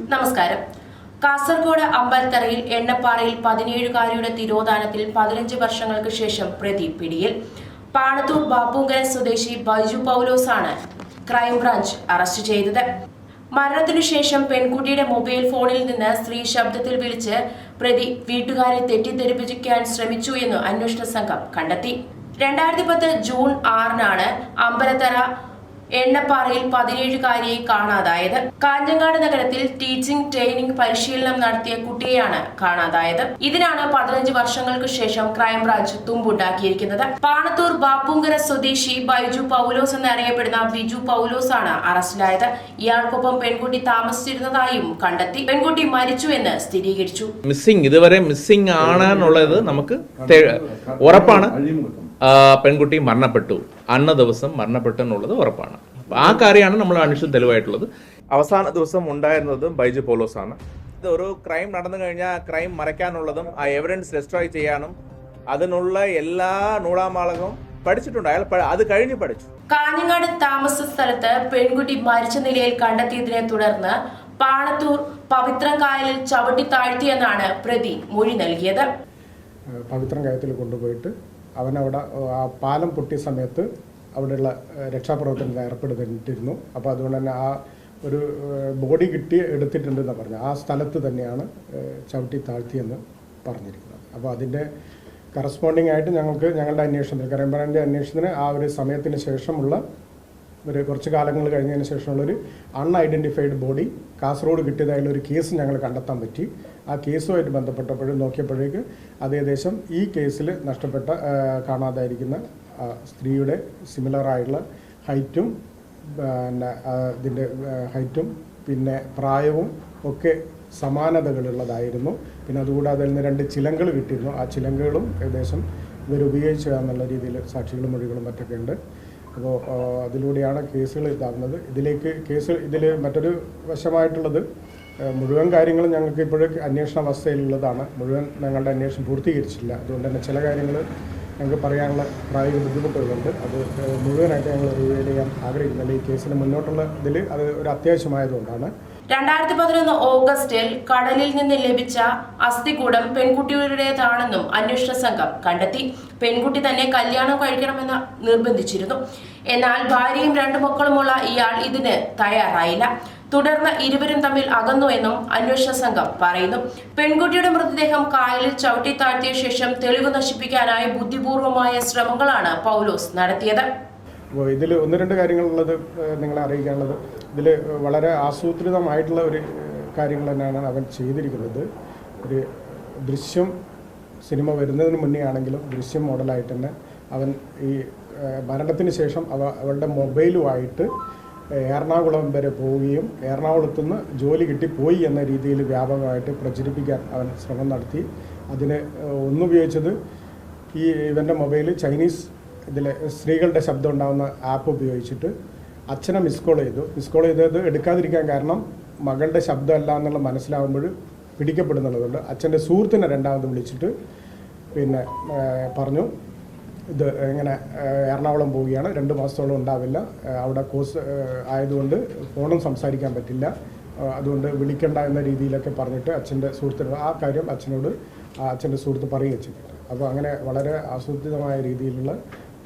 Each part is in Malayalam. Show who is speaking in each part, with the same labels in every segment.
Speaker 1: നമസ്കാരം. കാസർഗോഡ് അമ്പലത്തറയിൽ എണ്ണപ്പാറയിൽ പതിനേഴുകാരിയുടെ തിരോധാനത്തിൽ പതിനഞ്ച് വർഷങ്ങൾക്ക് ശേഷം പ്രതി പിടിയിൽ. പാണത്തൂർ ബാപ്പുങ്കര സ്വദേശി ബൈജു പൗലോസാണ് ക്രൈംബ്രാഞ്ച് അറസ്റ്റ് ചെയ്തത്. മരണത്തിനു ശേഷം പെൺകുട്ടിയുടെ മൊബൈൽ ഫോണിൽ നിന്ന് സ്ത്രീ ശബ്ദത്തിൽ വിളിച്ച് പ്രതി വീട്ടുകാരെ തെറ്റിദ്ധരിപ്പിക്കാൻ ശ്രമിച്ചു എന്ന് അന്വേഷണ സംഘം കണ്ടെത്തി. രണ്ടായിരത്തി പത്ത് ജൂൺ ആറിനാണ് അമ്പലത്തറ എണ്ണപ്പാറയിൽ പതിനേഴുകാരിയെ കാണാതായത്. കാഞ്ഞങ്ങാട് നഗരത്തിൽ ടീച്ചിംഗ് ട്രെയിനിംഗ് പരിശീലനം നടത്തിയ കുട്ടിയെയാണ് കാണാതായത്. ഇതിനാണ് പതിനഞ്ച് വർഷങ്ങൾക്ക് ശേഷം ക്രൈംബ്രാഞ്ച് തുമ്പുണ്ടാക്കിയിരിക്കുന്നത്. പാണത്തൂർ ബാപ്പുങ്കര സ്വദേശി ബൈജു പൗലോസ് എന്നറിയപ്പെടുന്ന ബിജു പൗലോസ് ആണ് അറസ്റ്റിലായത്. ഇയാൾക്കൊപ്പം പെൺകുട്ടി താമസിച്ചിരുന്നതായും കണ്ടെത്തി. പെൺകുട്ടി മരിച്ചു എന്ന് സ്ഥിരീകരിച്ചു.
Speaker 2: മിസ്സിംഗ് ഇതുവരെ മിസ്സിംഗ് ആണെന്നുള്ളത് നമുക്ക് ഉറപ്പാണ്. പെൺകുട്ടി മരണപ്പെട്ടു. അന്ന ദിവസം മരണപ്പെട്ടു എന്നുള്ളത് ഉറപ്പാണ്. അപ്പൊ ആ കാര്യമാണ് നമ്മൾ അന്വേഷണം തെളിവായിട്ടുള്ളത്. അവസാന ദിവസം ഉണ്ടായിരുന്നത് ബൈജു പോലോസ് ആണ് ഇത് ഒരു ക്രൈം നടന്നു കഴിഞ്ഞാൽ ക്രൈം മറയ്ക്കാനുള്ളതും ആ എവിഡൻസ് ഡെസ്ട്രോയ് ചെയ്യാനും അതിനുള്ള എല്ലാ നൂടാമാളകവും പഠിച്ചിട്ടുണ്ട്. അയാൾ അത് കഴിഞ്ഞ് പഠിച്ചു.
Speaker 1: കാഞ്ഞങ്ങാട് താമസ സ്ഥലത്ത് പെൺകുട്ടി മരിച്ച നിലയിൽ കണ്ടെത്തിയതിനെ തുടർന്ന് പാണത്തൂർ പവിത്രകായലിൽ ചവിട്ടി താഴ്ത്തിയെന്നാണ് പ്രതി മൊഴി നൽകിയത്.
Speaker 3: ഏഹ് പവിത്രം കയത്തിൽ കൊണ്ടുപോയിട്ട് അവനവിടെ ആ പാലം പൊട്ടിയ സമയത്ത് അവിടെയുള്ള രക്ഷാപ്രവർത്തനത്തിൽ ഏർപ്പെടുത്തിയിരുന്നു അപ്പോൾ അതുകൊണ്ട് തന്നെ ആ ഒരു ബോഡി കിട്ടി എടുത്തിട്ടുണ്ടെന്ന് പറഞ്ഞു ആ സ്ഥലത്ത് തന്നെയാണ് ചവിട്ടി താഴ്ത്തിയെന്ന് പറഞ്ഞിരിക്കുന്നത്. അപ്പോൾ അതിന്റെ കറസ്പോണ്ടിങ് ആയിട്ട് ഞങ്ങൾക്ക് ഞങ്ങളുടെ അന്വേഷണത്തിൽ കരമ്പറന്റെ അന്വേഷണത്തിന് ആ ഒരു സമയത്തിന് ശേഷമുള്ള ഒരു കുറച്ച് കാലങ്ങൾ കഴിഞ്ഞതിന് ശേഷമുള്ളൊരു അൺഐഡന്റിഫൈഡ് ബോഡി കാസർഗോഡ് കിട്ടിയതായുള്ള ഒരു കേസ് ഞങ്ങൾ കണ്ടെത്താൻ പറ്റി. ആ കേസുമായിട്ട് ബന്ധപ്പെട്ടപ്പോഴും നോക്കിയപ്പോഴേക്ക് അതേദേശം ഈ കേസിൽ നഷ്ടപ്പെട്ട കാണാതായിരിക്കുന്ന സ്ത്രീയുടെ സിമിലർ ആയിട്ടുള്ള ഹൈറ്റും പിന്നെ ഇതിന്റെ ഹൈറ്റും പിന്നെ പ്രായവും ഒക്കെ സമാനതകളുള്ളതായിരുന്നു. പിന്നെ അതുകൂടാതെ നിന്ന് രണ്ട് ചിലങ്കൾ കിട്ടിയിരുന്നു. ആ ചിലങ്കുകളും ഏകദേശം എന്നുള്ള രീതിയിൽ സാക്ഷികളും മൊഴികളും മറ്റൊക്കെ ഉണ്ട് അപ്പോൾ അതിലൂടെയാണ് കേസുകൾ ഇതാകുന്നത്. ഇതിലേക്ക് കേസ് ഇതിൽ മറ്റൊരു വശമായിട്ടുള്ളത് മുഴുവൻ കാര്യങ്ങളും ഞങ്ങൾക്ക് ഇപ്പോഴും അന്വേഷണ അവസ്ഥയിലുള്ളതാണ്. മുഴുവൻ ഞങ്ങളുടെ അന്വേഷണം പൂർത്തീകരിച്ചില്ല അതുകൊണ്ട് തന്നെ ചില കാര്യങ്ങൾ ഞങ്ങൾക്ക് പറയാനുള്ള പ്രായോഗിക ബുദ്ധിമുട്ടുകളുണ്ട്. അത് മുഴുവനായിട്ട് ഞങ്ങൾ റിവീൽ ചെയ്യാൻ ആഗ്രഹിക്കുന്നില്ല. ഈ കേസിന് മുന്നോട്ടുള്ള ഇതിൽ അത് ഒരു അത്യാവശ്യമായതുകൊണ്ടാണ്.
Speaker 1: രണ്ടായിരത്തി പതിനൊന്ന് ഓഗസ്റ്റിൽ കടലിൽ നിന്ന് ലഭിച്ച അസ്ഥികൂടം പെൺകുട്ടിയുടേതാണെന്നും അന്വേഷണ സംഘം കണ്ടെത്തി. പെൺകുട്ടി തന്നെ കല്യാണം കഴിക്കണമെന്ന് നിർബന്ധിച്ചിരുന്നു. എന്നാൽ ഭാര്യയും രണ്ടു മക്കളുമുള്ള ഇയാൾ ഇതിന് തയ്യാറായില്ല. തുടർന്ന് ഇരുവരും തമ്മിൽ അകന്നുവെന്നും അന്വേഷണ സംഘം പറയുന്നു. പെൺകുട്ടിയുടെ മൃതദേഹം കായലിൽ ചവിട്ടി താഴ്ത്തിയ ശേഷം തെളിവ് നശിപ്പിക്കാനായി ബുദ്ധിപൂർവമായ ശ്രമങ്ങളാണ് പൗലോസ് നടത്തിയത്.
Speaker 3: അപ്പോൾ ഇതിൽ ഒന്ന് രണ്ട് കാര്യങ്ങളുള്ളത് നിങ്ങളെ അറിയിക്കാനുള്ളത്. ഇതിൽ വളരെ ആസൂത്രിതമായിട്ടുള്ള ഒരു കാര്യങ്ങൾ തന്നെയാണ് അവൻ ചെയ്തിരിക്കുന്നത്. ഒരു ദൃശ്യം സിനിമ വരുന്നതിന് മുന്നേ ആണെങ്കിലും ദൃശ്യം മോഡലായിട്ട് തന്നെ അവൻ ഈ മരണത്തിന് ശേഷം അവ അവളുടെ മൊബൈലുമായിട്ട് എറണാകുളം വരെ പോവുകയും എറണാകുളത്തുനിന്ന് ജോലി കിട്ടിപ്പോയി എന്ന രീതിയിൽ വ്യാപകമായിട്ട് പ്രചരിപ്പിക്കാൻ അവൻ ശ്രമം നടത്തി. അതിന് ഒന്നുപയോഗിച്ചത് ഈ ഇവന്റെ മൊബൈൽ ചൈനീസ് ഇതിൽ സ്ത്രീകളുടെ ശബ്ദം ഉണ്ടാകുന്ന ആപ്പ് ഉപയോഗിച്ചിട്ട് അച്ഛനെ മിസ് കോൾ ചെയ്തു. മിസ് കോൾ ചെയ്തത് എടുക്കാതിരിക്കാൻ കാരണം മകളുടെ ശബ്ദമല്ല എന്നുള്ള മനസ്സിലാകുമ്പോൾ പിടിക്കപ്പെടുന്നുള്ളതുകൊണ്ട് അച്ഛന്റെ സുഹൃത്തിനെ രണ്ടാമത് വിളിച്ചിട്ട് പിന്നെ പറഞ്ഞു ഇത് ഇങ്ങനെ എറണാകുളം പോവുകയാണ്. രണ്ട് മാസത്തോളം ഉണ്ടാവില്ല. അവിടെ കോഴ്സ് ആയതുകൊണ്ട് ഫോണും സംസാരിക്കാൻ പറ്റില്ല. അതുകൊണ്ട് വിളിക്കണ്ട എന്ന രീതിയിലൊക്കെ പറഞ്ഞിട്ട് അച്ഛന്റെ സുഹൃത്തിനോട് ആ കാര്യം അച്ഛനോട് അച്ഛന്റെ സുഹൃത്ത് പറയുകയും ചെയ്തിട്ടുണ്ട് അപ്പോൾ അങ്ങനെ വളരെ ആസൂത്രിതമായ രീതിയിലുള്ള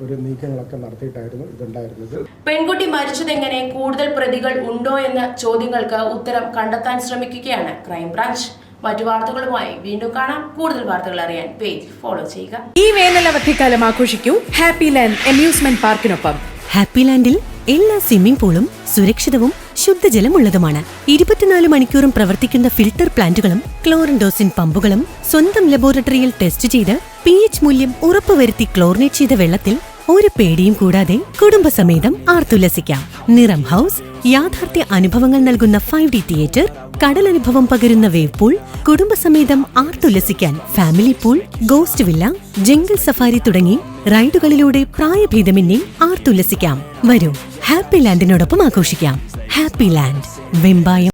Speaker 3: ഒരു നീക്കങ്ങളൊക്കെ നടത്തിയിട്ടായിരുന്നു ഇതുണ്ടായിരുന്നത്.
Speaker 1: പെൺകുട്ടി മരിച്ചതെങ്ങനെ? കൂടുതൽ പ്രതികൾ ഉണ്ടോ എന്ന ചോദ്യങ്ങൾക്ക് ഉത്തരം കണ്ടെത്താൻ ശ്രമിക്കുകയാണ് ക്രൈംബ്രാഞ്ച്. മറ്റു വാർത്തകളുമായി വീണ്ടും കാണാം. കൂടുതൽ വാർത്തകൾ അറിയാൻ പേജ് ഫോളോ ചെയ്യുക.
Speaker 4: ഈ വേനലവധിക്കാലം ആഘോഷിക്കൂ. ഹാപ്പി ലാൻഡ് അമ്യൂസ്മെന്റ് പാർക്കിനൊപ്പം
Speaker 5: ഹാപ്പി ലാൻഡിൽ എല്ലാ സ്വിമ്മിംഗ് പൂളും സുരക്ഷിതവും ശുദ്ധജലമുള്ളതുമാണ്. ഇരുപത്തിനാല് മണിക്കൂറും പ്രവർത്തിക്കുന്ന ഫിൽട്ടർ പ്ലാന്റുകളും ക്ലോറിൻഡോസിൻ പമ്പുകളും സ്വന്തം ലബോറട്ടറിയിൽ ടെസ്റ്റ് ചെയ്ത് പി എച്ച് മൂല്യം ഉറപ്പുവരുത്തി ക്ലോറിനേറ്റ് ചെയ്ത വെള്ളത്തിൽ ഒരു പേടിയും കൂടാതെ കുടുംബസമേതം ആർത്തുല്ലസിക്കാം. നിറം ഹൗസ് യാഥാർത്ഥ്യ അനുഭവങ്ങൾ നൽകുന്ന ഫൈവ് ഡി തിയേറ്റർ കടലനുഭവം പകരുന്ന വേവ് പൂൾ കുടുംബസമേതം ആർത്തുല്ലസിക്കാൻ family pool ghost villa jungle safari തുടങ്ങി റൈഡുകളിലൂടെ പ്രായഭേദമന്യേ ആർത്തുല്ലസിക്കാം. വരൂ ഹാപ്പി ലാൻഡിനോടൊപ്പം ആഘോഷിക്കാം. Happy Land Vembayam.